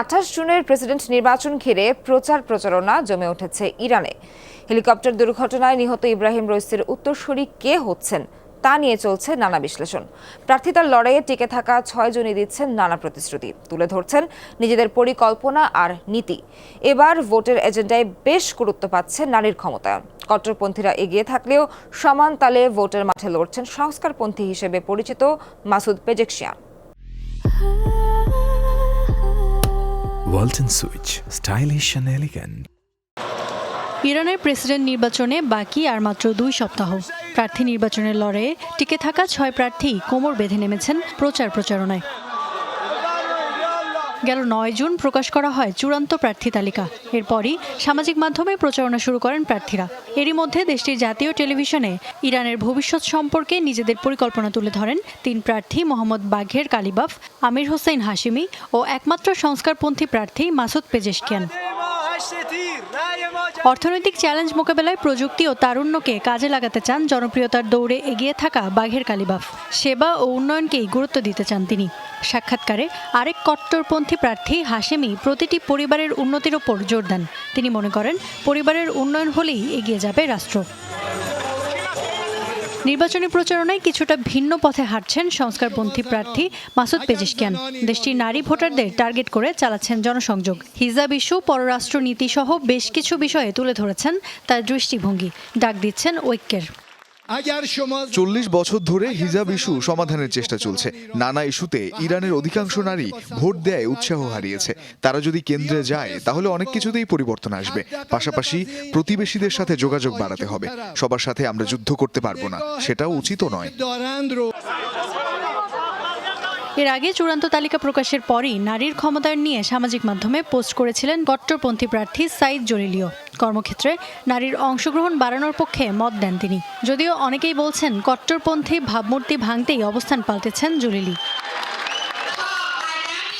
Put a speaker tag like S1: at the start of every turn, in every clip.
S1: আঠাশ জুনের প্রেসিডেন্ট নির্বাচন ঘিরে প্রচার প্রচারণা জমে উঠেছে ইরানে। হেলিকপ্টার দুর্ঘটনায় নিহত ইব্রাহিম রইসের উত্তরসূরি কে হচ্ছেন তা নিয়ে চলছে নানা বিশ্লেষণ। প্রার্থিতার লড়াইয়ে টিকে থাকা ছয় জনই দিচ্ছেন নানা প্রতিশ্রুতি। তুলে ধরছেন নিজেদের পরিকল্পনা আর নীতি। এবার ভোটের এজেন্ডায় বেশ গুরুত্ব পাচ্ছে নারীর ক্ষমতায়ন কট্টরপন্থীরা এগিয়ে থাকলেও সমান তালে ভোটের মাঠে লড়ছেন সংস্কারপন্থী হিসেবে পরিচিত Masoud Pezeshkian.
S2: Walton switch stylish and elegant
S3: ইরানের প্রেসিডেন্ট নির্বাচনে বাকি আর মাত্র দুই সপ্তাহ। প্রার্থী নির্বাচনের লড়াইয়ে টিকে থাকা ছয় প্রার্থী কোমর বেঁধে নেমেছেন প্রচার প্রচারণায়। গেল নয় জুন প্রকাশ করা হয় চূড়ান্ত প্রার্থী তালিকা। এরপরই সামাজিক মাধ্যমে প্রচারণা শুরু করেন প্রার্থীরা। এরই মধ্যে দেশটির জাতীয় টেলিভিশনে ইরানের ভবিষ্যৎ সম্পর্কে নিজেদের পরিকল্পনা তুলে ধরেন তিন প্রার্থী Mohammad Bagher Ghalibaf, Amir Hossein Hashemi ও একমাত্র সংস্কারপন্থী প্রার্থী মাসুদ পেজেশকিয়ান। অর্থনৈতিক চ্যালেঞ্জ মোকাবেলায় প্রযুক্তি ও তারুণ্যকে কাজে লাগাতে চান জনপ্রিয়তার দৌড়ে এগিয়ে থাকা বাঘের কালিবাফ। সেবা ও উন্নয়নকেই গুরুত্ব দিতে চান তিনি। সাক্ষাৎকারে আরেক কট্টরপন্থী প্রার্থী হাশেমি প্রতিটি পরিবারের উন্নতির ওপর জোর দেন। তিনি মনে করেন, পরিবারের উন্নয়ন হলেই এগিয়ে যাবে রাষ্ট্র। নির্বাচনী প্রচারণায় কিছুটা ভিন্ন পথে হাঁটছেন সংস্কারপন্থী প্রার্থী মাসুদ পেজিশকিয়ান। দেশটির নারী ভোটারদের টার্গেট করে চালাচ্ছেন জনসংযোগ। হিজাব ইস্যু পররাষ্ট্র নীতিসহ বেশ কিছু বিষয়ে তুলে ধরেছেন তার দৃষ্টিভঙ্গি। ডাক দিচ্ছেন ঐক্যের।
S4: চল্লিশ বছর ধরে হিজাব ইস্যু সমাধানের চেষ্টা চলছে। নানা ইস্যুতে ইরানের অধিকাংশ নারী ভোট দেয় উৎসাহ হারিয়েছে। তারা যদি কেন্দ্রে যায় তাহলে অনেক কিছুতেই পরিবর্তন আসবে। পাশাপাশি প্রতিবেশীদের সাথে যোগাযোগ বাড়াতে হবে। সবার সাথে আমরা যুদ্ধ করতে পারব না। সেটাও উচিত নয়।
S3: এর আগে চূড়ান্ত তালিকা প্রকাশের পরই নারীর ক্ষমতায়ন নিয়ে সামাজিক মাধ্যমে পোস্ট করেছিলেন কট্টরপন্থী প্রার্থী সাইদ জলিলিও। কর্মক্ষেত্রে নারীর অংশগ্রহণ বাড়ানোর পক্ষে মত দেন তিনি। যদিও অনেকেই বলছেন কট্টরপন্থী ভাবমূর্তি ভাঙতেই অবস্থান পাল্টেছেন জলিলি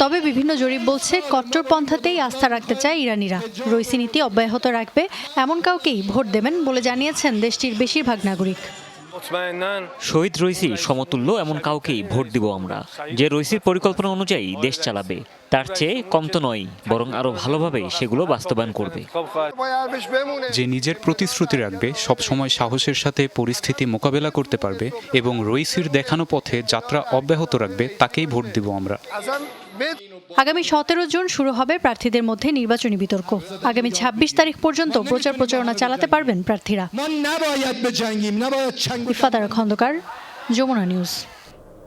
S3: তবে বিভিন্ন জরিপ বলছে কট্টরপন্থাতেই আস্থা রাখতে চায় ইরানিরা। রইসি নীতি অব্যাহত রাখবে, এমন কাউকেই ভোট দেবেন বলে জানিয়েছেন দেশটির বেশিরভাগ নাগরিক।
S5: শহীদ রইসি সমতুল্য এমন কাউকেই ভোট দিব আমরা। যে রইসির পরিকল্পনা অনুযায়ী দেশ চালাবে, তার চেয়ে কম তো নয়, বরং আরও ভালোভাবে সেগুলো বাস্তবায়ন করবে।
S6: যে নিজের প্রতিশ্রুতি রাখবে সবসময় সাহসের সাথে পরিস্থিতি মোকাবেলা করতে পারবে এবং রইসির দেখানো পথে যাত্রা অব্যাহত রাখবে, তাকেই ভোট দিব আমরা।
S3: আগামী সতেরো জুন শুরু হবে প্রার্থীদের মধ্যে নির্বাচনী বিতর্ক। আগামী ২৬ তারিখ পর্যন্ত প্রচার প্রচারণা চালাতে পারবেন প্রার্থীরা। খন্দকার যমুনা নিউজ।